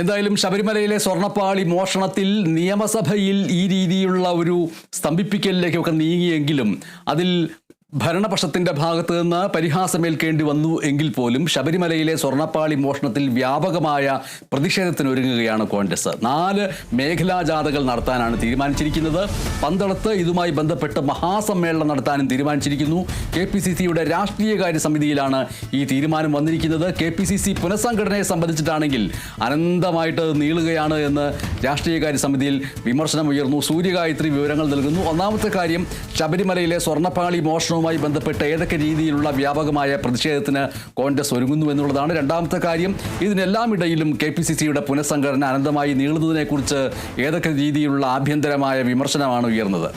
എന്തായാലും ശബരിമലയിലെ സ്വർണപ്പാളി മോഷണത്തിൽ നിയമസഭയിൽ ഈ രീതിയിലുള്ള ഒരു സ്തംഭിപ്പിക്കലിലേക്കൊക്കെ നീങ്ങിയെങ്കിലും അതിൽ ഭരണപക്ഷത്തിന്റെ ഭാഗത്ത് നിന്ന് പരിഹാസമേൽക്കേണ്ടി വന്നു എങ്കിൽ പോലും ശബരിമലയിലെ സ്വർണപ്പാളി മോഷണത്തിൽ വ്യാപകമായ പ്രതിഷേധത്തിനൊരുങ്ങുകയാണ് കോൺഗ്രസ്. നാല് മേഖലാ ജാഥകൾ നടത്താനാണ് തീരുമാനിച്ചിരിക്കുന്നത്. പന്തളത്ത് ഇതുമായി ബന്ധപ്പെട്ട് മഹാസമ്മേളനം നടത്താനും തീരുമാനിച്ചിരിക്കുന്നു. കെ പി സി സിയുടെ രാഷ്ട്രീയകാര്യ സമിതിയിലാണ് ഈ തീരുമാനം വന്നിരിക്കുന്നത്. കെ പി സി സി പുനഃസംഘടനയെ സംബന്ധിച്ചിട്ടാണെങ്കിൽ അനന്തമായിട്ട് നീളുകയാണ് എന്ന് രാഷ്ട്രീയകാര്യ സമിതിയിൽ വിമർശനം ഉയർന്നു സൂര്യഗായത്രി വിവരങ്ങൾ നൽകുന്നു. ഒന്നാമത്തെ കാര്യം ശബരിമലയിലെ സ്വർണപ്പാളി മോഷണവുമായി ബന്ധപ്പെട്ട് ഏതൊക്കെ രീതിയിലുള്ള വ്യാപകമായ പ്രതിഷേധത്തിന് കോൺഗ്രസ് ഒരുങ്ങുന്നു എന്നുള്ളതാണ് രണ്ടാമത്തെ കാര്യം. ഇതിനെല്ലാം ഇടയിലും കെ പി സി സിയുടെ പുനഃസംഘടന അനന്തമായി നീളുന്നതിനെക്കുറിച്ച് ഏതൊക്കെ രീതിയിലുള്ള ആഭ്യന്തരമായ വിമർശനമാണ് ഉയർന്നത്?